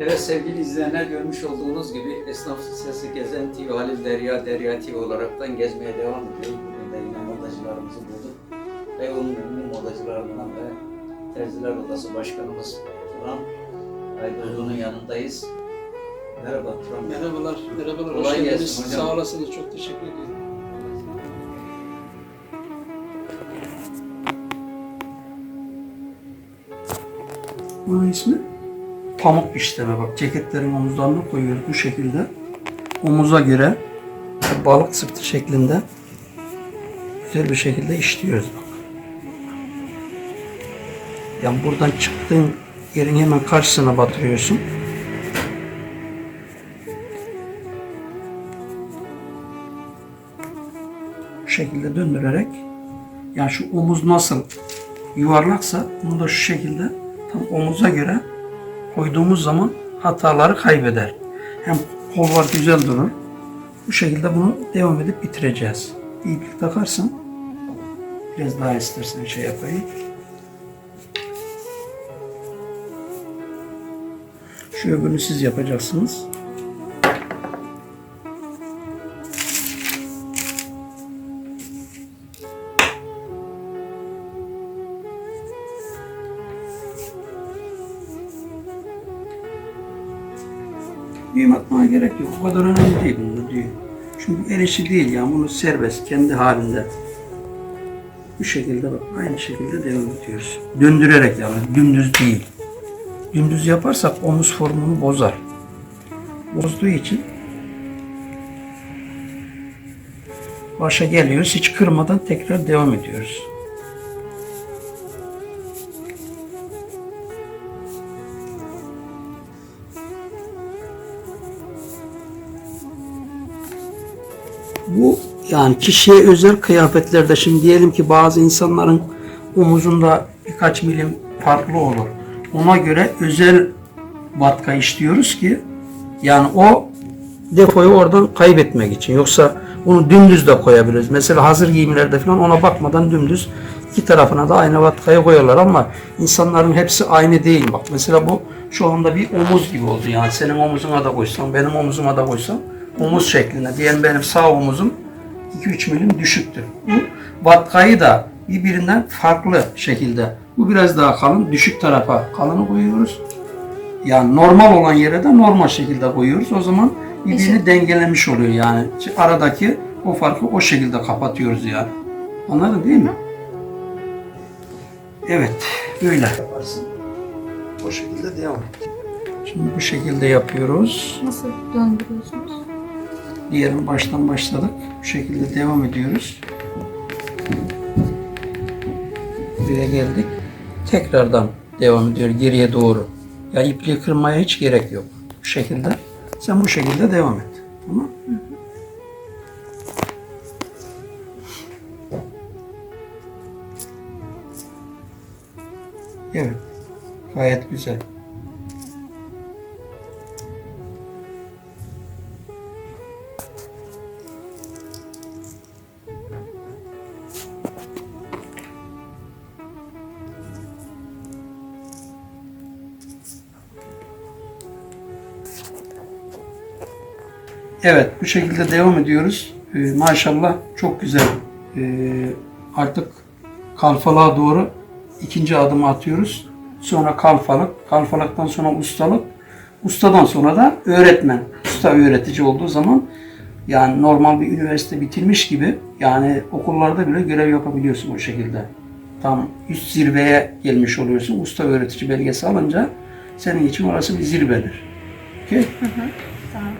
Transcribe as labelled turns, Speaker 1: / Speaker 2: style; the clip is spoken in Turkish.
Speaker 1: Evet sevgili izleyenler görmüş olduğunuz gibi Esnaf Sesi Gezen TV Halil Derya Derya TV olaraktan gezmeye devam ediyoruz. Bugün de yine modacılarımızı bulduk. Ve onun ünlü modacılarından ve Terziler Odası Başkanımız Turan Aydın'ın yanındayız. Merhaba Turan Bey.
Speaker 2: Merhabalar, merhabalar.
Speaker 1: Kolay
Speaker 2: Hoş
Speaker 1: gelsin
Speaker 2: geldiniz.
Speaker 1: hocam.
Speaker 2: Sağ olasınız. Çok teşekkür ediyorum.
Speaker 3: Bunun ismi pamuk işleme bak. Ceketlerin omuzlarına koyuyoruz bu şekilde. Omuza göre balık sırtı şeklinde güzel bir şekilde işliyoruz bak. Yani buradan çıktığın yerin hemen karşısına batırıyorsun. Bu şekilde döndürerek yani şu omuz nasıl yuvarlaksa bunu da şu şekilde tam omuza göre koyduğumuz zaman hataları kaybeder. Hem kollar güzel durur. Bu şekilde bunu devam edip bitireceğiz. Bir iplik takarsan biraz daha istersen şey yapayım. Şu öbürünü siz yapacaksınız. Düğüm atmaya gerek yok. O kadar önemli değil bunda düğüm. Çünkü el işi değil yani bunu serbest kendi halinde. Bu şekilde bak aynı şekilde devam ediyoruz. Döndürerek yani dümdüz değil. Dümdüz yaparsak omuz formunu bozar. Bozduğu için başa geliyoruz. Hiç kırmadan tekrar devam ediyoruz. Bu yani kişiye özel kıyafetlerde şimdi diyelim ki bazı insanların omuzunda birkaç milim farklı olur. Ona göre özel vatka işliyoruz ki yani o depoyu oradan kaybetmek için. Yoksa bunu dümdüz de koyabiliriz. Mesela hazır giyimlerde falan ona bakmadan dümdüz iki tarafına da aynı vatkayı koyuyorlar ama insanların hepsi aynı değil. Bak mesela bu şu anda bir omuz gibi oldu yani. Senin omuzuna da koysan, benim omuzuma da koysan omuz şeklinde. Diyelim benim sağ omuzum 2-3 milim düşüktür. Bu vatkayı da birbirinden farklı şekilde. Bu biraz daha kalın, düşük tarafa kalını koyuyoruz. Yani normal olan yere de normal şekilde koyuyoruz. O zaman birbirini dengelemiş oluyor yani. Aradaki o farkı o şekilde kapatıyoruz yani. Anladın değil mi? Evet, böyle yaparsın. O şekilde devam et. Şimdi bu şekilde yapıyoruz.
Speaker 4: Nasıl döndürüyorsunuz?
Speaker 3: Diğerini baştan başladık. Bu şekilde devam ediyoruz. Buraya geldik. Tekrardan devam ediyor geriye doğru. Yani ipliği kırmaya hiç gerek yok. Bu şekilde. Sen bu şekilde devam et. Tamam Evet. Gayet güzel. Evet, bu şekilde devam ediyoruz. Ee, maşallah çok güzel. Ee, artık kalfalığa doğru ikinci adımı atıyoruz. Sonra kalfalık, kalfalıktan sonra ustalık, ustadan sonra da öğretmen. Usta öğretici olduğu zaman yani normal bir üniversite bitirmiş gibi yani okullarda bile görev yapabiliyorsun o şekilde. Tam üst zirveye gelmiş oluyorsun. Usta öğretici belgesi alınca senin için orası bir zirvedir. Okey?
Speaker 4: Tamam.